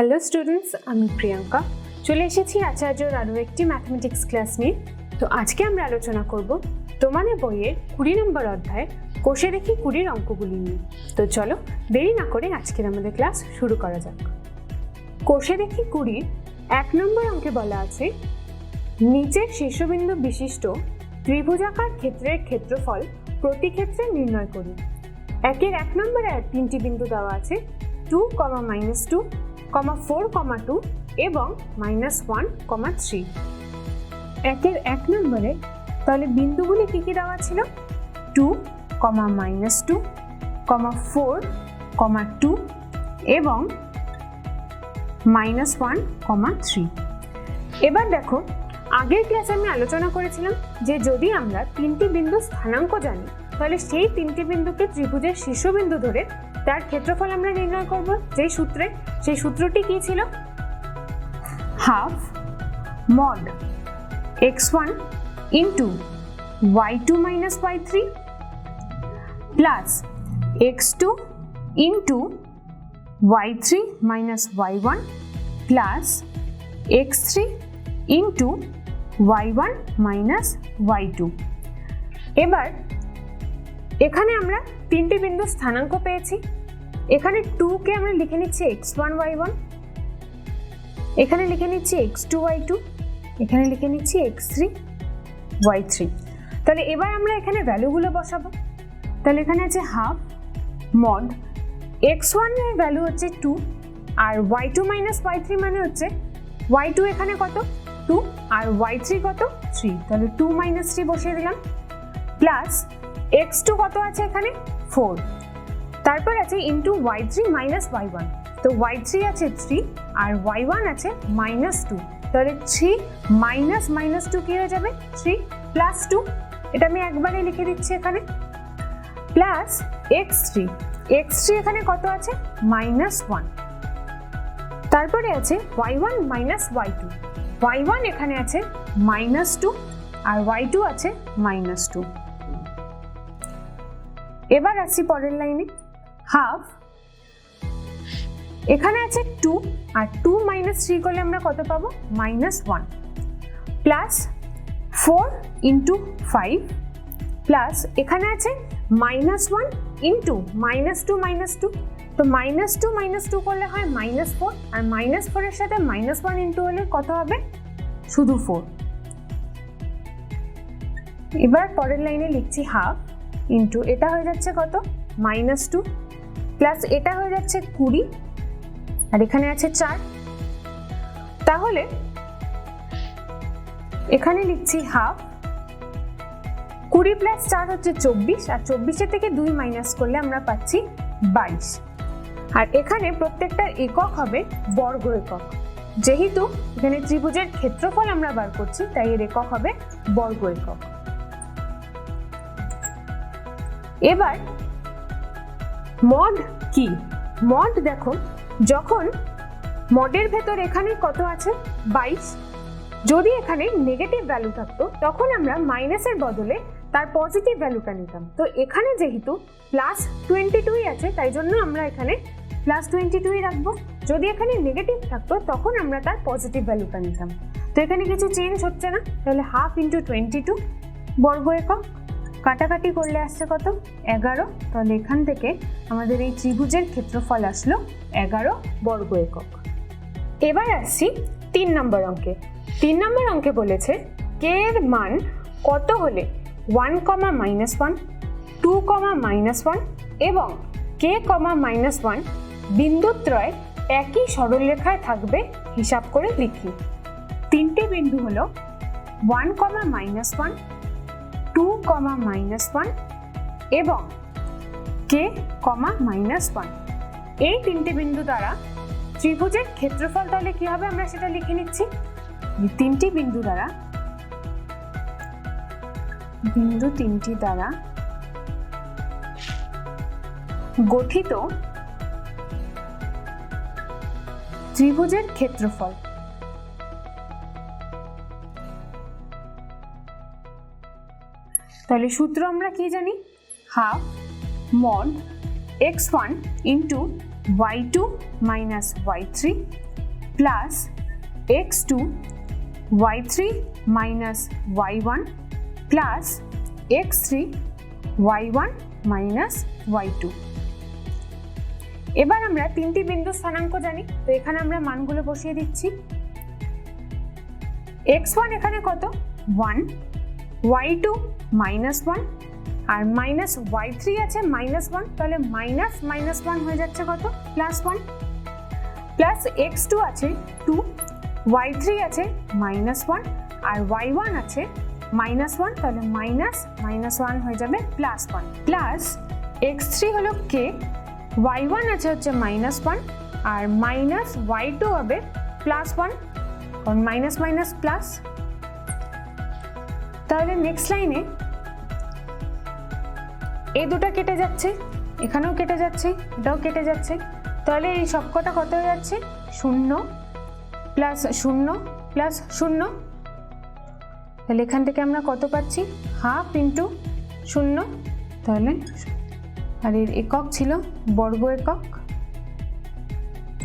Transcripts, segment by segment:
Hello students আমি প্রিয়াঙ্কা। চলে এসেছি আচার্যর আরও একটি ম্যাথমেটিক্স ক্লাস নিয়ে। তো আজকে আমরা আলোচনা করব তোমাদের বইয়ের কুড়ি নম্বর অধ্যায়, কোষে দেখি কুড়ির অঙ্কগুলি নিয়ে। তো চলো, দেরি না করে আজকের আমাদের ক্লাস শুরু করা যাক। কোষে দেখি কুড়ির এক নম্বর অঙ্কে বলা আছে, নিচের শীর্ষবিন্দু বিশিষ্ট ত্রিভুজাকার ক্ষেত্রের ক্ষেত্রফল প্রতি ক্ষেত্রে নির্ণয় করুন। একের এক নম্বরে তিনটি বিন্দু দেওয়া আছে two comma minus two comma four comma two এবং মাইনাস ওয়ান কমা থ্রি। একের এক নম্বরে তাহলে বিন্দুগুলি কী কী দেওয়া ছিল? Two comma minus two comma four comma two এবং মাইনাস ওয়ান কমা থ্রি। এবার দেখো, আগের ক্লাসে আমি আলোচনা করেছিলাম যে যদি আমরা তিনটি বিন্দু স্থানাঙ্ক জানি, তাহলে সেই তিনটি বিন্দুকে ত্রিভুজের শীর্ষবিন্দু ধরে তার ক্ষেত্রফল আমরা নির্ণয় করব। যেই সূত্রে, সেই সূত্রটি কি ছিল? Half mod x one into y two minus y three plus x two into y three minus y one plus x three into y one minus y two. এবার এখানে আমরা তিনটি বিন্দু স্থানাঙ্ক পেয়েছি। এখানে টুকে আমরা লিখে নিচ্ছি এক্স ওয়ান ওয়াই ওয়ান এখানে লিখে নিচ্ছি এক্স টু ওয়াই টু এখানে লিখে নিচ্ছি এক্স থ্রি ওয়াই থ্রি তাহলে এবার আমরা এখানে ভ্যালুগুলো বসাবো। তাহলে এখানে আছে হাফ মড এক্স ওয়ানের ভ্যালু হচ্ছে টু আর y two minus y three মানে হচ্ছে ওয়াই টু এখানে কত? টু আর ওয়াই থ্রি কত? থ্রি তাহলে টু মাইনাস থ্রি বসিয়ে দিলাম। প্লাস এক্স টু কত আছে এখানে? ফোর তারপর আছে into y three minus y one তো ওয়াই থ্রি আছে থ্রি আর ওয়াই ওয়ান আছে মাইনাস টু তাহলে থ্রি মাইনাস মাইনাস টু কী হয়ে যাবে? থ্রি প্লাস টু এটা আমি একবারে লিখে দিচ্ছি এখানে। Plus x three x three এখানে কত আছে? মাইনাস ওয়ান তারপরে আছে y one minus y two y one এখানে আছে মাইনাস টু আর ওয়াই টু আছে মাইনাস টু এবার আসছি পরের লাইনে হাফ এখানে আছে টু আর টু মাইনাস থ্রি করলে আমরা কত পাবো? Minus one plus four into five plus এখানে আছে minus one into minus two minus two তো মাইনাস টু মাইনাস টু করলে হয় মাইনাস ফোর আর মাইনাস ফোরের সাথে মাইনাস ওয়ান ইন্টু হলে কত হবে? শুধু ফোর এবার পরের লাইনে লিখছি হাফ ইন্টু এটা হয়ে যাচ্ছে কত? মাইনাস টু প্লাস এটা হয়ে যাচ্ছে কুড়ি, আর এখানে আছে চার। তাহলে এখানে লিখছি হাফ। কুড়ি প্লাস চার হচ্ছে চব্বিশ, আর চব্বিশের থেকে দুই মাইনাস করলে আমরা পাচ্ছি বাইশ। আর এখানে প্রত্যেকটার একক হবে বর্গ একক। যেহেতু এখানে ত্রিভুজের ক্ষেত্রফল আমরা বার করছি, তাই এর একক হবে বর্গ একক। এবার মড কি? মড দেখো, যখন মডের ভেতর এখানে কত আছে? বাইশ। যদি এখানে নেগেটিভ ভ্যালু থাকতো, তখন আমরা মাইনাসের বদলে তার পজিটিভ ভ্যালুটা নিতাম। তো এখানে যেহেতু প্লাস টোয়েন্টি টুই আছে, তাই জন্য আমরা এখানে প্লাস টোয়েন্টি টুই রাখব। যদি এখানে নেগেটিভ থাকতো, তখন আমরা তার পজিটিভ ভ্যালুটা নিতাম। তো এখানে কিছু চেঞ্জ হচ্ছে না? তাহলে হাফ ইন্টু টোয়েন্টি টু বর্গ একক। কাটাকাটি করলে আসছে কত? এগারো। তাহলে এখান থেকে আমাদের এই ত্রিভুজের ক্ষেত্রফল আসলো এগারো বর্গ একক। এবার আসছি তিন নম্বর অঙ্কে। তিন নম্বর অঙ্কে বলেছে কে এর মান কত হলে one comma minus one two comma minus one এবং কে কমা মাইনাস ওয়ান বিন্দুত্রয় একই সরলরেখায় থাকবে হিসাব করে লিখি। তিনটে বিন্দু হলো one comma minus one two comma minus one এবং কে কমা মাইনাস ওয়ান। এই তিনটে বিন্দু দ্বারা ত্রিভুজের ক্ষেত্রফল তাহলে কি হবে? আমরা সেটা লিখে নিচ্ছি। তিনটি বিন্দু দ্বারা, বিন্দু তিনটি দ্বারা গঠিত ত্রিভুজের ক্ষেত্রফল। তাহলে সূত্র আমরা কি জানি? Half mod x one into y two minus y three plus x two y three minus y one plus x three y one minus y two. এবার আমরা তিনটি বিন্দু স্থানাঙ্ক জানি, তো এখানে আমরা মানগুলো বসিয়ে দিচ্ছি। এক্স ওয়ান এখানে কত? One y two minus one আর মাইনাস ওয়াই থ্রি আছে মাইনাস ওয়ান তাহলে মাইনাস মাইনাস ওয়ান হয়ে যাচ্ছে কত? Plus one plus x two আছে টু ওয়াই থ্রি আছে মাইনাস ওয়ান আর ওয়াই ওয়ান আছে মাইনাস ওয়ান তাহলে মাইনাস মাইনাস ওয়ান হয়ে যাবে plus one plus x three হলো কে ওয়াই ওয়ান আছে হচ্ছে মাইনাস ওয়ান আর মাইনাস ওয়াই টু হবে প্লাস ওয়ান কারণ মাইনাস মাইনাস প্লাস তাহলে নেক্সট লাইনে এই দুটো কেটে যাচ্ছে, এখানেও কেটে যাচ্ছে, এটাও কেটে যাচ্ছে। তাহলে এই সবকটা কত হয়ে যাচ্ছে? শূন্য প্লাস শূন্য প্লাস শূন্য। তাহলে এখান থেকে আমরা কত পাচ্ছি? হাফ ইন্টু শূন্য। তাহলে আর এর একক ছিল বর্গ একক।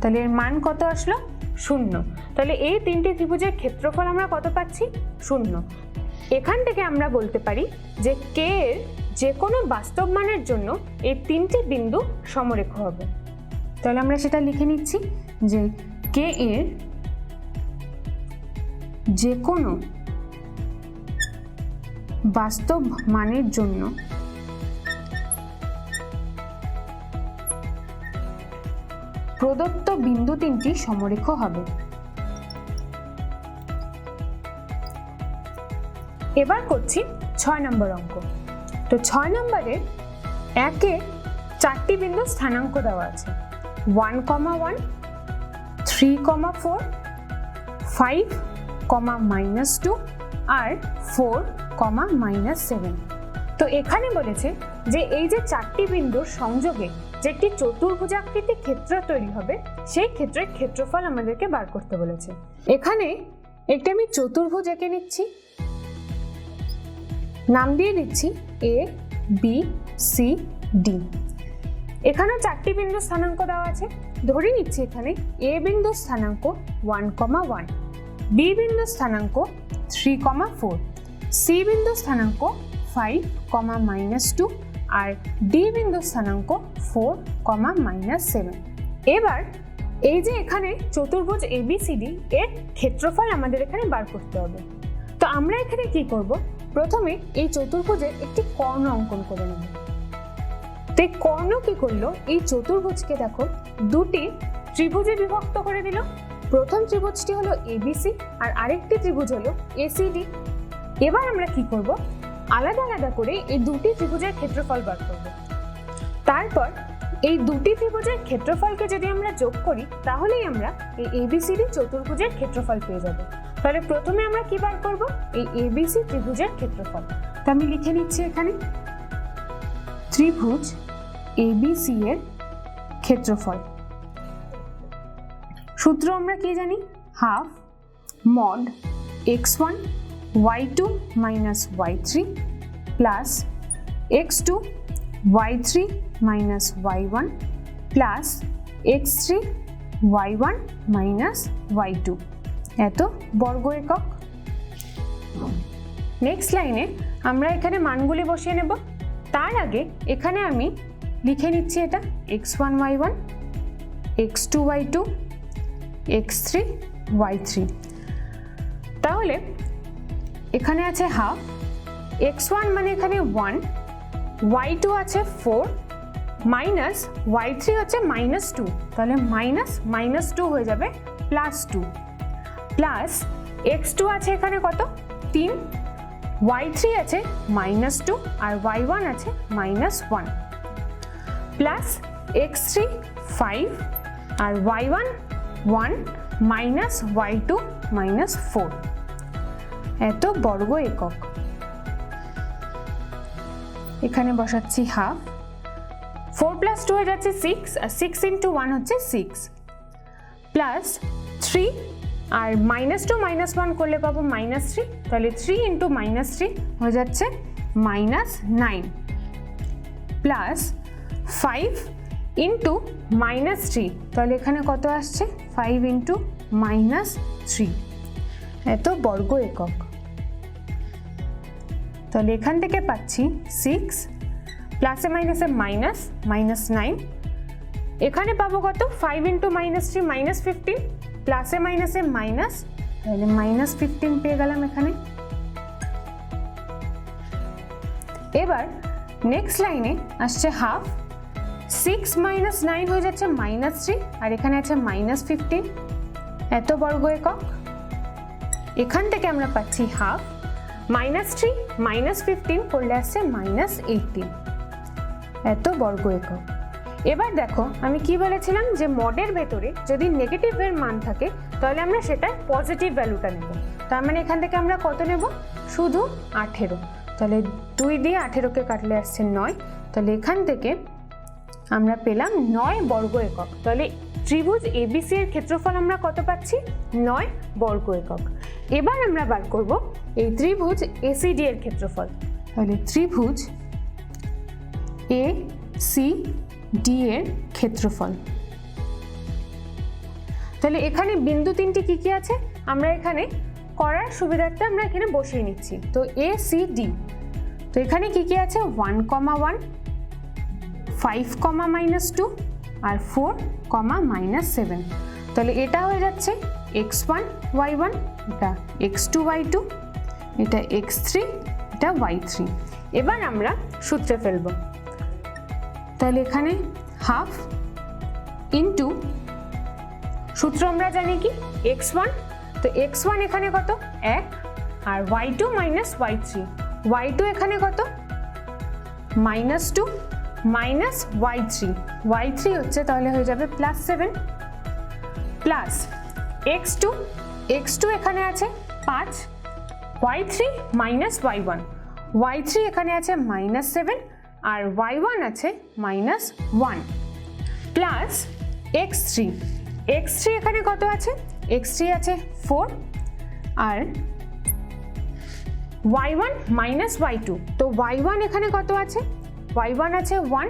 তাহলে এর মান কত আসলো? শূন্য। তাহলে এই তিনটি ত্রিভুজের ক্ষেত্রফল আমরা কত পাচ্ছি? শূন্য। এখান থেকে আমরা বলতে পারি যে কে এর যে কোনো বাস্তব মানের জন্য এই তিনটি বিন্দু সমরেখ হবে। তাহলে আমরা সেটা লিখে নিচ্ছি যে কে এর যে কোনো বাস্তব মানের জন্য প্রদত্ত বিন্দু তিনটি সমরেখ হবে। এবার করছি ছয় নম্বর অঙ্ক। তো ছয় নম্বরে একে চারটি বিন্দু স্থানাঙ্ক দেওয়া আছে। One comma one three comma four five comma minus two আর ফোর কমা মাইনাস সেভেন তো এখানে বলেছে যে এই যে চারটি বিন্দুর সংযোগে যে একটি চতুর্ভুজাকৃতি ক্ষেত্র তৈরি হবে, সেই ক্ষেত্রের ক্ষেত্রফল আমাদেরকে বার করতে বলেছে। এখানে একটি আমি চতুর্ভুজ এঁকে নিচ্ছি। নাম দিয়ে দিচ্ছি এ বি সি ডি এখানে চারটি বিন্দু স্থানাঙ্ক দেওয়া আছে। ধরে নিচ্ছি এখানে এ বিন্দু স্থানাঙ্ক ওয়ান কমা ওয়ান বি বিন্দু স্থানাঙ্ক থ্রি কমা ফোর সি বিন্দু স্থানাঙ্ক ফাইভ কমা মাইনাস টু আর ডি বিন্দু স্থানাঙ্ক ফোর কমা মাইনাস সেভেন এবার এই যে এখানে চতুর্ভুজ এবিসিডি এর ক্ষেত্রফল আমাদের এখানে বার করতে হবে। তো আমরা এখানে কি করব? প্রথমে এই চতুর্ভুজের একটি কর্ণ অঙ্কন করে নেব। তো এই কর্ণ কি করল? এই চতুর্ভুজকে দেখো, দুটি ত্রিভুজে বিভক্ত করে দিল। প্রথম ত্রিভুজটি হলো এবিসি আর আরেকটি ত্রিভুজ হলো এসিডি এবার আমরা কি করব? আলাদা আলাদা করে এই দুটি ত্রিভুজের ক্ষেত্রফল বার করব। তারপর এই দুটি ত্রিভুজের ক্ষেত্রফলকে যদি আমরা যোগ করি, তাহলেই আমরা এই এবিসিডি চতুর্ভুজের ক্ষেত্রফল পেয়ে যাব। তাহলে প্রথমে আমরা কি বার করব? এই এবিসি ত্রিভুজের ক্ষেত্রফল। তা আমি লিখে নিচ্ছি এখানে। ত্রিভুজ এবিসি এর ক্ষেত্রফল। সূত্র আমরা কি জানি? Half mod x one y two minus y three plus x two y three minus y one plus x three y one minus y two. এত বর্গ একক। নেক্সট লাইনে আমরা এখানে মানগুলি বসিয়ে নেব। তার আগে এখানে আমি লিখে নিচ্ছি এটা x one y one x two y two x three y three তাহলে এখানে আছে হাফ এক্স ওয়ান মানে এখানে ওয়ান ওয়াই টু আছে ফোর মাইনাস ওয়াই থ্রি হচ্ছে মাইনাস টু তাহলে মাইনাস মাইনাস টু হয়ে যাবে plus two plus x two আছে এখানে কত? তিন। ওয়াই থ্রি আছে মাইনাস টু আর ওয়াই ওয়ান আছে minus one. Plus x three five আর y one one minus y two minus four. এত বর্গ একক। এখানে বসাচ্ছি হাফ। ফোর প্লাস টু হয়ে যাচ্ছে সিক্স আর সিক্স ইন্টু ওয়ান হচ্ছে সিক্স। প্লাস থ্রি আর মাইনাস টু মাইনাস ওয়ান করলে পাবো মাইনাস থ্রি তাহলে থ্রি ইন্টু মাইনাস থ্রি হয়ে যাচ্ছে minus nine plus five into minus three তাহলে এখানে কত আসছে? ফাইভ ইন্টু মাইনাস থ্রি এত বর্গ একক। তাহলে এখান থেকে পাচ্ছি সিক্স প্লাসে মাইনাসে মাইনাস মাইনাস নাইন এখানে পাবো কত? Five into minus three minus fifteen প্লাসে মাইনাসে মাইনাস তাহলে মাইনাস ফিফটিন পেয়ে গেলাম এখানে। এবার নেক্সট লাইনে আসছে হাফ সিক্স মাইনাস নাইন হয়ে যাচ্ছে মাইনাস থ্রি আর এখানে আছে মাইনাস ফিফটিন এত বর্গ একক। এখান থেকে আমরা পাচ্ছি half minus three minus fifteen করলে আসছে মাইনাস এইটিন এত বর্গ একক। এবার দেখো, আমি কি বলেছিলাম? যে মডের ভেতরে যদি নেগেটিভের মান থাকে, তাহলে আমরা সেটার পজিটিভ ভ্যালুটা নেব। তার মানে এখান থেকে আমরা কত নেব? শুধু আঠেরো। তাহলে দুই দিয়ে আঠেরোকে কাটলে আসছে নয়। তাহলে এখান থেকে আমরা পেলাম নয় বর্গ একক। তাহলে ত্রিভুজ এবিসি এর ক্ষেত্রফল আমরা কত পাচ্ছি? নয় বর্গ একক। এবার আমরা বার করব এই ত্রিভুজ এসিডি এর ক্ষেত্রফল। তাহলে ত্রিভুজ এ সি ডি এর ক্ষেত্রফল। তাহলে এখানে বিন্দু তিনটি কি কি আছে? আমরা এখানে করার সুবিধার্থে আমরা এখানে বসিয়ে নিচ্ছি। তো এ সি ডি তো এখানে কি কি আছে? One comma one five comma minus two আর ফোর কমা মাইনাস সেভেন তাহলে এটা হয়ে যাচ্ছে এক্স ওয়ান ওয়াই ওয়ান এটা এক্স টু ওয়াই টু এটা এক্স থ্রি এটা ওয়াই থ্রি এবার আমরা সূত্রে ফেলব। তাহলে এখানে হাফ ইন্টু সূত্র আমরা জানি কি? X one. তো এক্স ওয়ান এখানে কত? এক। আর y two minus y three. Y two এখানে কত? Minus two minus y three. Y three হচ্ছে তাহলে হয়ে যাবে plus seven. Plus x two x two এখানে আছে পাঁচ। Y three minus y one. Y three এখানে আছে মাইনাস সেভেন। আর ওয়াই ওয়ান আছে minus one plus x three x three এখানে কত আছে? এক্স থ্রি আছে ফোর আর y one minus y two তো ওয়াই ওয়ান এখানে কত আছে? ওয়াই ওয়ান আছে ওয়ান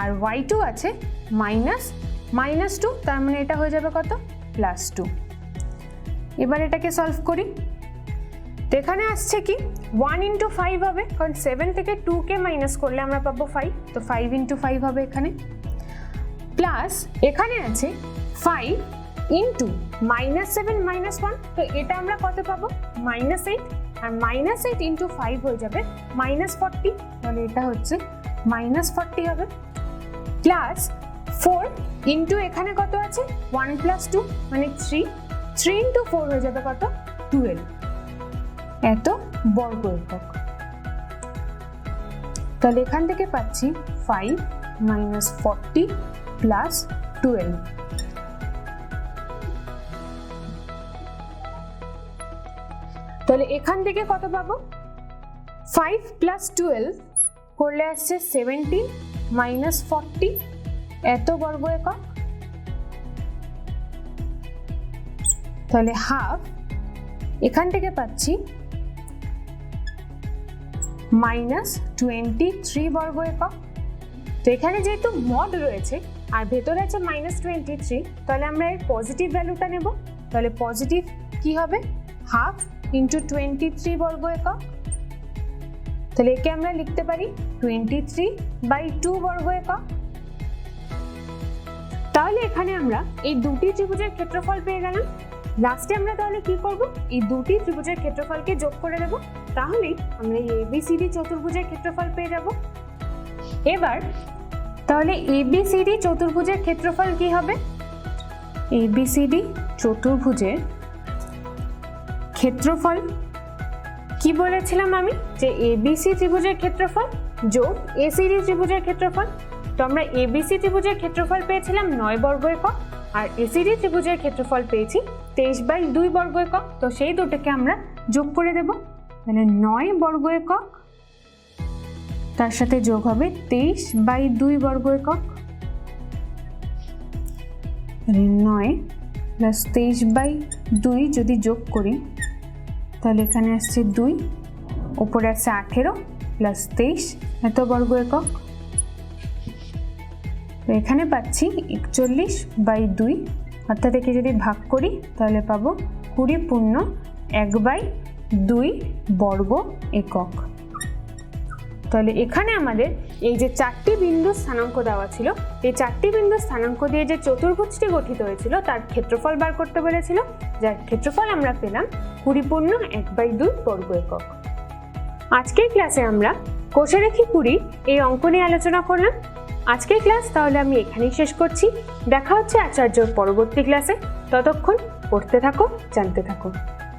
আর ওয়াই টু আছে মাইনাস মাইনাস টু তার মানে এটা হয়ে যাবে কত? প্লাস টু এবার এটাকে সলভ করি। তো এখানে আসছে কি? ওয়ান ইন্টু ফাইভ হবে। কারণ সেভেন থেকে টুকে মাইনাস করলে আমরা পাবো ফাইভ তো ফাইভ ইন্টু ফাইভ হবে এখানে। প্লাস এখানে আছে five into minus seven minus one তো এটা আমরা কত পাবো? মাইনাস এইট আর মাইনাস এইট ইন্টু ফাইভ হয়ে যাবে মাইনাস ফর্টি তাহলে এটা হচ্ছে মাইনাস ফর্টি হবে। প্লাস ফোর ইন্টু এখানে কত আছে? ওয়ান প্লাস টু মানে থ্রি থ্রি ইন্টু ফোর হয়ে যাবে কত? টুয়েলভ এত বর্গ একক তাহলে এখান থেকে পাচ্ছি five minus forty plus twelve তাহলে এখান থেকে কত পাবো? ফাইভ প্লাস টুয়েলভ করলে আসছে সেভেন্টিন মাইনাস ফর্টি এত বর্গ একক তাহলে হাফ এখান থেকে পাচ্ছি মাইনাস টোয়েন্টি থ্রি বর্গ একক। তো এখানে যেহেতু মড রয়েছে, আর ভেতরে আছে মাইনাস টোয়েন্টি থ্রি, তাহলে আমরা এর পজিটিভ ভ্যালুটা নেব। তাহলে পজিটিভ কি হবে? হাফ ইন্টু টোয়েন্টি থ্রি বর্গ একক। তাহলে একে আমরা লিখতে পারি টোয়েন্টি থ্রি বাই টু বর্গ একক। তাহলে এখানে আমরা এই দুটি ত্রিভুজের ক্ষেত্রফল পেয়ে গেলাম। লাস্টে আমরা তাহলে কি করব? এই দুটি ত্রিভুজের ক্ষেত্রফলকে যোগ করে দেব। তাহলেই আমরা এই এবিসিডি চতুর্ভুজের ক্ষেত্রফল পেয়ে যাব। এবার, তাহলে এবিসিডি চতুর্ভুজের ক্ষেত্রফল কি হবে? এবিসিডি চতুর্ভুজের ক্ষেত্রফল কি বলেছিলাম আমি? যে এবিসি ত্রিভুজের ক্ষেত্রফল যোগ এসিডি ত্রিভুজের ক্ষেত্রফল। তো আমরা এবিসি ত্রিভুজের ক্ষেত্রফল পেয়েছিলাম নয় বর্গ একক আর এসিডি ত্রিভুজের ক্ষেত্রফল পেয়েছি তেইশ বাই দুই বর্গ একক, তো সেই দুটোকে আমরা যোগ করে দেব। মানে নয় বর্গ একক, তার সাথে যোগ হবে তেইশ বাই দুই বর্গ একক। মানে নয় প্লাস তেইশ বাই দুই যদি যোগ করি, তাহলে এখানে আসছে দুই, ওপরে আসছে আঠেরো প্লাস তেইশ, এত বর্গ একক। তো এখানে পাচ্ছি একচল্লিশ বাই দুই অর্থাৎ একে যদি ভাগ করি, তাহলে পাবো কুড়ি পূর্ণ এক বাই দুই বর্গ একক। তাহলে এখানে আমাদের এই যে চারটি বিন্দু স্থানাঙ্ক দেওয়া ছিল, এই চারটি বিন্দু স্থানাঙ্ক দিয়ে যে চতুর্ভুজটি গঠিত হয়েছিল, তার ক্ষেত্রফল বার করতে বলেছিল যার ক্ষেত্রফল আমরা পেলাম কুড়ি পূর্ণ এক বাই দুই বর্গ একক। আজকের ক্লাসে আমরা কোষারেখি কুড়ি এই অঙ্ক নিয়ে আলোচনা করলাম। আজকের ক্লাস তাহলে আমি এখানেই শেষ করছি। দেখা হচ্ছে আচার্যর পরবর্তী ক্লাসে। ততক্ষণ পড়তে থাকো, জানতে থাকো।